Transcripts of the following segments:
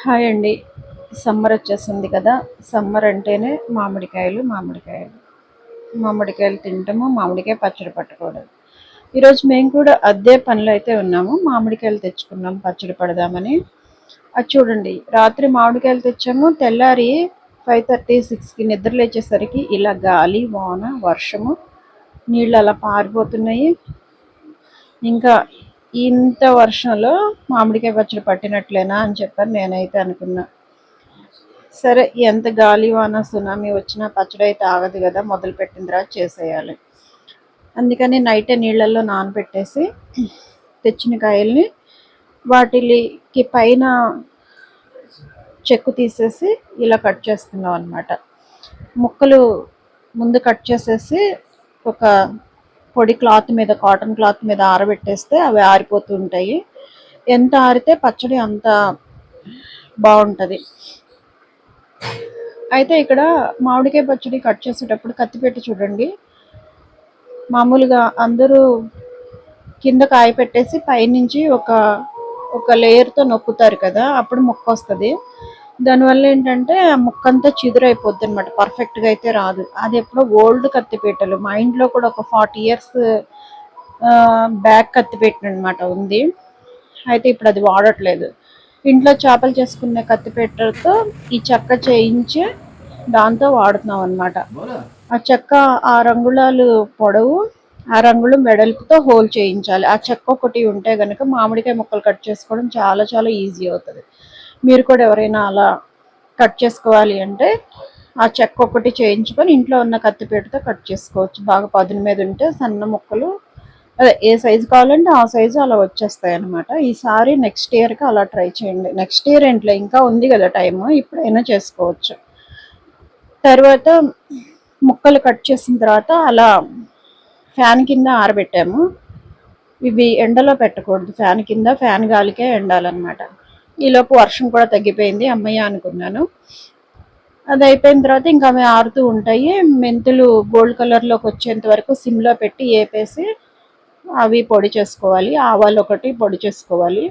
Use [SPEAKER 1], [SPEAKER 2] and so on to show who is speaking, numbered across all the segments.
[SPEAKER 1] Hi అండి. Summer వచ్చేసింది కదా. సమ్మర్ అంటేనే మామిడికాయలు మామిడికాయలు. మామిడికాయలు తింటాము మామిడికాయ పచ్చడి పట్టుకోవడం. ఈరోజు మేము కూడా అదే పనిలో అయితే ఉన్నాము. మామిడికాయలు తెచ్చుకున్నాం పచ్చడి పడదామని. అది చూడండి రాత్రి మామిడికాయలు తెచ్చాము. తెల్లారి ఫైవ్ థర్టీ సిక్స్కి నిద్ర లేచేసరికి ఇలా గాలి వాన వర్షము నీళ్ళు అలా పారిపోతున్నాయి. ఇంకా ఇంత వర్షంలో మామిడికాయ పచ్చడి పట్టినట్లేనా అని చెప్పాను నేనైతే అనుకున్నా. సరే ఎంత గాలి వాన సునామీ వచ్చినా పచ్చడి అయితే ఆగదు కదా మొదలు పెట్టిన తర్వాత చేసేయాలి. అందుకని నైటే నీళ్ళల్లో నానబెట్టేసి తెచ్చిన కాయల్ని వాటికి పైన చెక్కు తీసేసి ఇలా కట్ చేస్తున్నాం అనమాట ముక్కలు ముందు కట్ చేసేసి ఒక పొడి క్లాత్ మీద కాటన్ క్లాత్ మీద ఆరబెట్టేస్తే అవి ఆరిపోతూ ఉంటాయి ఎంత ఆరితే పచ్చడి అంత బాగుంటుంది. అయితే ఇక్కడ మామిడికాయ పచ్చడి కట్ చేసేటప్పుడు కత్తిపెట్టి చూడండి. మామూలుగా అందరూ కింద కాయ పెట్టేసి పైనుంచి ఒక ఒక లేయర్తో నొక్కుతారు కదా అప్పుడు ముక్క వస్తుంది దానివల్ల ఏంటంటే ఆ ముక్క అంతా చిదురైపోద్ది అనమాట పర్ఫెక్ట్గా అయితే రాదు. అది ఎప్పుడో ఓల్డ్ కత్తిపీటలు. మా ఇంట్లో కూడా ఒక ఫార్టీ ఇయర్స్ బ్యాక్ కత్తిపీట అనమాట ఉంది. అయితే ఇప్పుడు అది వాడట్లేదు. ఇంట్లో చేపలు చేసుకునే కత్తిపీటలతో ఈ చెక్క చేయించి దాంతో వాడుతున్నాం అనమాట ఆ చెక్క ఆ రంగుళాలు పొడవు ఆ రంగులు వెడల్పుతో హోల్ చేయించాలి. ఆ చెక్క ఒకటి ఉంటే కనుక మామిడికాయ ముక్కలు కట్ చేసుకోవడం చాలా చాలా ఈజీ అవుతుంది. మీరు కూడా ఎవరైనా అలా కట్ చేసుకోవాలి అంటే ఆ చెక్క ఒకటి చేయించుకొని ఇంట్లో ఉన్న కత్తిపీటతో కట్ చేసుకోవచ్చు. బాగా పదును మీద ఉంటే సన్న ముక్కలు అదే ఏ సైజు కావాలంటే ఆ సైజు అలా వచ్చేస్తాయి అనమాట ఈసారి నెక్స్ట్ ఇయర్కి అలా ట్రై చేయండి. నెక్స్ట్ ఇయర్ ఏంట్లో ఇంకా ఉంది కదా టైము ఇప్పుడైనా చేసుకోవచ్చు. తర్వాత ముక్కలు కట్ చేసిన తర్వాత అలా ఫ్యాన్ కింద ఆరబెట్టాము. ఇవి ఎండలో పెట్టకూడదు. ఫ్యాన్ కింద ఫ్యాన్ గాలికే ఎండాలన్నమాట. ఈలోపు వర్షం కూడా తగ్గిపోయింది అమ్మయ్య అనుకున్నాను. అది అయిపోయిన తర్వాత ఇంకా అవి ఆరుతూ ఉంటాయి. మెంతులు గోల్డ్ కలర్లోకి వచ్చేంత వరకు సిమ్లో పెట్టి వేపేసి అవి పొడి చేసుకోవాలి. ఆవాలు ఒకటి పొడి చేసుకోవాలి.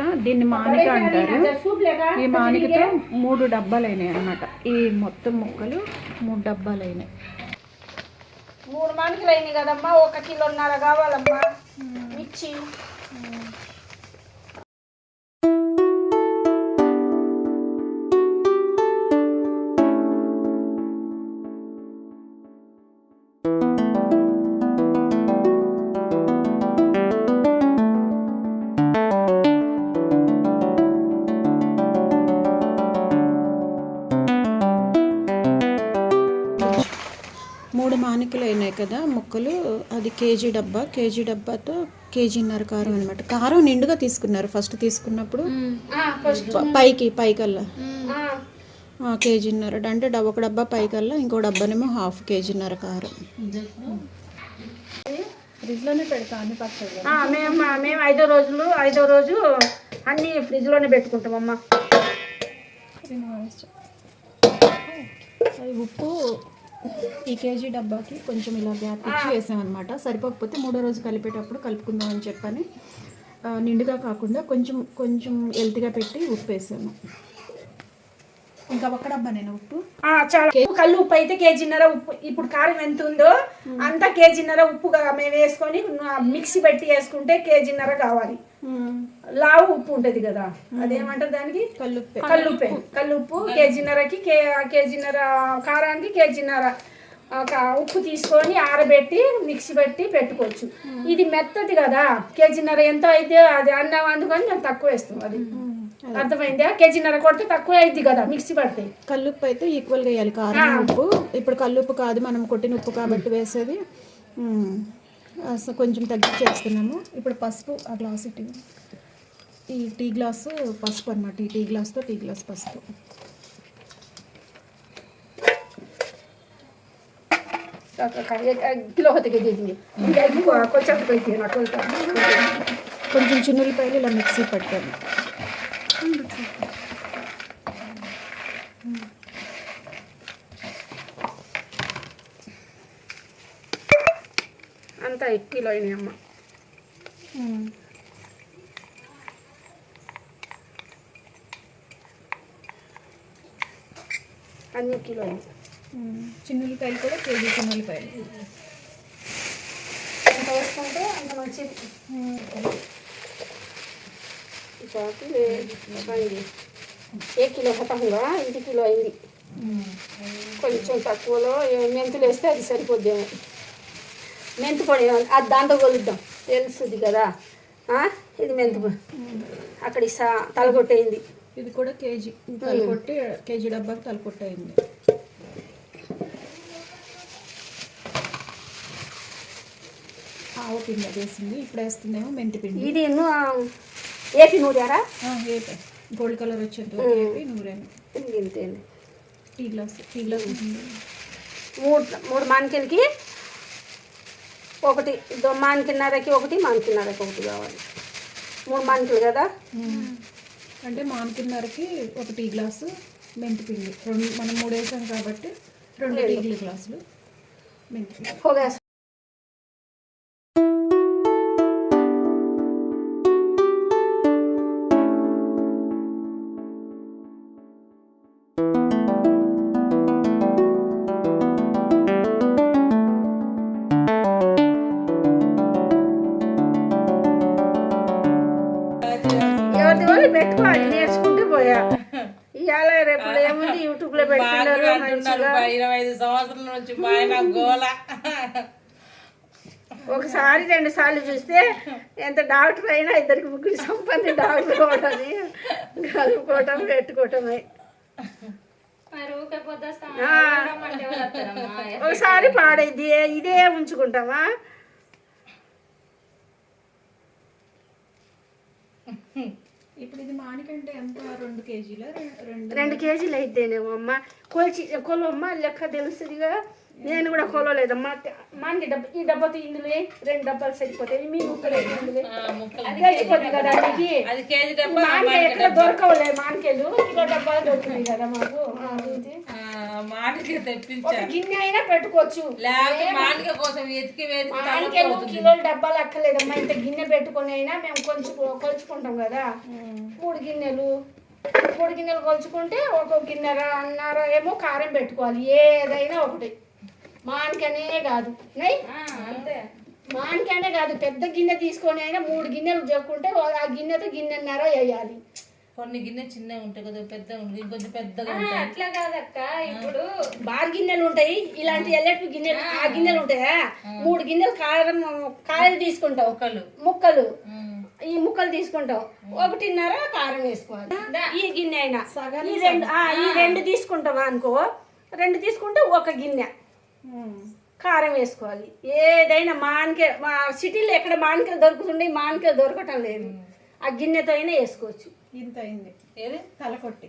[SPEAKER 1] మానిక దీన్ని మానిక అంటారు. ఈ మానికతో మూడు డబ్బాలు అయినాయి అనమాట ఈ మొత్తం ముక్కలు మూడు డబ్బాలు అయినాయి
[SPEAKER 2] మూడు మానికలు అయినాయి కదమ్మా. ఒక కిలోన్నర కావాలమ్మా.
[SPEAKER 1] మూడు మానికలు అయినాయి కదా ముక్కలు. అది కేజీ డబ్బా కేజీ డబ్బాతో కేజీన్నర కారం అనమాట కారం నిండుగా తీసుకున్నారు ఫస్ట్ తీసుకున్నప్పుడు. పైకి పైకల్లా. ఆ, కేజీన్నర. అంటే డబ్బా ఒక డబ్బా పైకల్లా ఇంకో డబ్బానేమో హాఫ్ కేజీన్నర కారం. ఫ్రిడ్జ్లోనే పెడతా అన్ని
[SPEAKER 2] మేము మేము ఐదో రోజులు ఐదో రోజు అన్ని ఫ్రిడ్జ్లోనే పెట్టుకుంటామమ్మా
[SPEAKER 1] ఉప్పు ఈ కేజీ డబ్బాకి కొంచెం ఇలా గ్యాప్ ఇచ్చి వేసామన్నమాట. సరిపోకపోతే మూడో రోజు కలిపేటప్పుడు కలుపుకుందాం అని చెప్పని నిండుగా కాకుండా కొంచెం కొంచెం ఎల్తిగా పెట్టి ఉప్పు వేసాము. ఇంకా ఒక్క డబ్బా నేను ఉప్పు.
[SPEAKER 2] చాలా. కళ్ళు ఉప్పు అయితే కేజీన్నర ఉప్పు. ఇప్పుడు కారం ఎంత ఉందో అంతా కేజీన్నర ఉప్పుగా మేము వేసుకొని మిక్సీ పెట్టి వేసుకుంటే కేజీన్నర కావాలి. లావు ఉప్పు ఉంటది కదా. అదేమంటారు దానికి?
[SPEAKER 1] కల్లుప్పే
[SPEAKER 2] కల్లుప్పే కల్లుప్పు కేజీన్నరకి కే కేజీన్నర కారానికి కేజీన్నర ఉప్పు తీసుకొని ఆరబెట్టి మిక్సీ పెట్టి పెట్టుకోవచ్చు. ఇది మెత్తది కదా. కేజీన్నర ఎంత అయితే అది అన్నం అందుకని మేము తక్కువ వేస్తాం అది. అర్థమైందా? నర కొడితే తక్కువ అయింది కదా మిక్సీ పడితే.
[SPEAKER 1] కల్లుప్పు అయితే ఈక్వల్గా వేయాలి. కారం ఉప్పు. ఇప్పుడు కల్లుప్పు కాదు మనం కొట్టిన ఉప్పు కాబట్టి వేసేది. కొంచెం తగ్గించేస్తున్నాము ఇప్పుడు పసుపు ఆ గ్లాస్ టీ
[SPEAKER 3] ఈ టీ గ్లాస్ పసుపు అనమాట ఈ టీ గ్లాస్తో టీ గ్లాస్ పసుపు.
[SPEAKER 2] కిలో
[SPEAKER 3] కొంచెం చిన్న ఇలా మిక్సీ పట్టాను
[SPEAKER 2] ఎయిట్ కిలో అయినాయి అమ్మ అన్ని కిలో
[SPEAKER 3] చిన్నులకాయలు కూడా కేజీ చిన్నులకాయలు.
[SPEAKER 2] ఎంత వేసుకుంటే అంత మంచిది. ఏ కిలో ఖతంగా ఇంటి కిలో అయింది. కొంచెం తక్కువలో మెంతులు వేస్తే అది సరిపోద్దేమో. మెంతు పొడి అది దాంతో కొలుద్దాం. తెలుస్తుంది కదా? ఇది మెంతు పొడి. అక్కడ సా తలగొట్టేయింది
[SPEAKER 3] ఇది కూడా కేజీ. తలకొట్టి కేజీ డబ్బాకి తలకొట్టి అయింది ఆవు పిండి వేసింది ఇప్పుడు వేస్తుందేమో మెంతి పిండి.
[SPEAKER 2] ఇది ఏపీ నూరారా?
[SPEAKER 3] వేపే గోల్డ్ కలర్ వచ్చేంత వేపి నూరాను
[SPEAKER 2] ఇంతే
[SPEAKER 3] టీ గ్లాస్ టీ గ్లాస్.
[SPEAKER 2] మూడు మూడు మానికలకి ఒకటి మానికిన్నరకి ఒకటి మానికిన్నరకి ఒకటి కావాలి. మూడు మానికలు కదా?
[SPEAKER 3] అంటే మానుకున్నరకి ఒక టీ గ్లాసు మెంతి పిండి. రెండు మనం మూడు వేసాం కాబట్టి రెండు టీ గ్లాసులు మెంతి పిండి.
[SPEAKER 2] నేర్చుకో అది నేర్చుకుంటూ పోయా. ఇవాళ రేపు ఏముంది? యూట్యూబ్లో పెట్టుకున్నారు ఒకసారి రెండు సార్లు చూస్తే ఎంత డాక్టర్ అయినా ఇద్దరికి ముగ్గురు సంపన్న డాక్టర్ అవడం కలుపుకోవటం పెట్టుకోవటమే. ఒకసారి పాడేది ఇదే ఉంచుకుంటామా? Hmm.
[SPEAKER 3] ఇప్పుడు ఇది మానికంటే ఎంత? రెండు కేజీల? రెండు
[SPEAKER 2] కేజీలు అయితేనేమో అమ్మ. కొలిచి కొలవమ్మ లెక్క తెలుస్తుందిగా నేను కూడా కొలవలేదమ్మా మనకి డబ్బా ఈ డబ్బాతో ఇందులో. రెండు డబ్బాలు సరిపోతాయి. మీ ముక్కలు కదా నీకు
[SPEAKER 4] అది కేజీ డబ్బా
[SPEAKER 2] మామిడి ఎక్కడ దొరకవులే మామిడికాయలు కిలో డబ్బాలు దొరుకుతాయి కదా మాకు. గిన్నె అయినా పెట్టుకోవచ్చు.
[SPEAKER 4] లేకపోతే కోసం వెతికి వెతికి
[SPEAKER 2] మామిడికాయలు కిలోల డబ్బాలు అక్కర్లేదమ్మా. ఇంత గిన్నె పెట్టుకొని అయినా మేము కొంచెం కొలుచుకుంటాం కదా. మూడు గిన్నెలు. మూడు గిన్నెలు కొలుచుకుంటే ఒక గిన్నెర అన్నర ఏమో కారం పెట్టుకోవాలి. ఏదైనా ఒకటి. మానికనే కాదు. నై? మానికనే కాదు. పెద్ద గిన్నె తీసుకొని అయినా మూడు గిన్నెలు చెప్పుకుంటే ఆ గిన్నెతో గిన్నెన్నర వేయాలి.
[SPEAKER 4] కొన్ని గిన్నె చిన్నగా ఉంటాయి కొద్దిగా పెద్దగా ఉంటుంది ఇంకొంచెం పెద్దగా ఉంటాయి.
[SPEAKER 5] అట్లా కాదక్క ఇప్పుడు
[SPEAKER 2] బార్ గిన్నెలు ఉంటాయి ఇలాంటి ఎల్లటి గిన్నెలు ఆ గిన్నెలు ఉంటాయా మూడు గిన్నెలు కారం కాయలు తీసుకుంటావు
[SPEAKER 4] ఒకళ్ళు
[SPEAKER 2] ముక్కలు. ఈ ముక్కలు తీసుకుంటాం. ఒకటిన్నర కారం వేసుకోవాలి. ఈ గిన్నె అయినా. ఈ రెండు ఆ, ఈ రెండు తీసుకుంటావా అనుకో రెండు తీసుకుంటే ఒక గిన్నె. కారం వేసుకోవాలి. ఏదైనా మానికే మా సిటీలో ఎక్కడ మానికలు దొరుకుతుండే మానికలు దొరకటం లేదు. ఆ గిన్నెతో అయినా వేసుకోవచ్చు.
[SPEAKER 3] ఇంత అయింది
[SPEAKER 4] ఏది?
[SPEAKER 3] తలకొట్టి.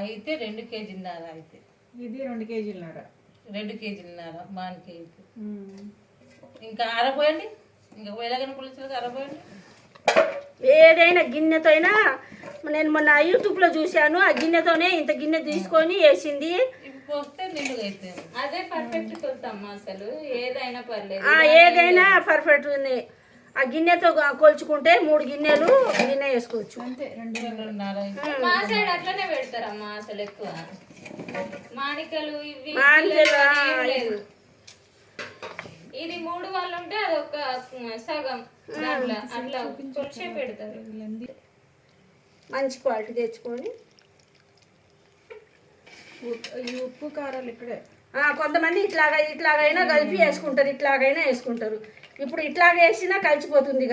[SPEAKER 4] అయితే రెండు కేజీన్నర అయితే.
[SPEAKER 3] ఇది రెండు కేజీలన్నర.
[SPEAKER 4] రెండు కేజీన్నర మానికి అయితే ఇంకా అరపోయండి ఇంకా ఎలాగైనా పులిసలకు అరపోయండి
[SPEAKER 2] ఏదైనా గిన్నెతో అయినా నేను మొన్న యూట్యూబ్లో చూశాను ఆ గిన్నెతోనే ఇంత గిన్నె తీసుకొని వేసింది.
[SPEAKER 5] అదే పర్ఫెక్ట్ కొలుతామ్మా అసలు. ఏదైనా పర్లేదు.
[SPEAKER 2] ఆ, ఏదైనా పర్ఫెక్ట్ ఉంది. ఆ గిన్నెతో కొలుచుకుంటే మూడు గిన్నెలు గిన్నె వేసుకోవచ్చు.
[SPEAKER 3] అంతే రెండు.
[SPEAKER 5] మా సైడ్ అట్లనే పెడతారమ్మా అసలు ఎక్కువ. మాణికలు ఇవి
[SPEAKER 2] మాణికలు,
[SPEAKER 5] ఏం లేదు. ఇది మూడు వాళ్ళు ఉంటే అదొక సగం. దాంట్లో అట్లా కొలిచే పెడతారు
[SPEAKER 2] మంచి క్వాలిటీ తెచ్చుకొని
[SPEAKER 3] ఈ ఉప్పు కారాలు ఇక్కడే.
[SPEAKER 2] ఆ, కొంతమంది ఇట్లాగా ఇట్లాగైనా కలిపి వేసుకుంటారు ఇట్లాగైనా వేసుకుంటారు. ఇప్పుడు ఇట్లాగ వేసినా కలిసిపోతుంది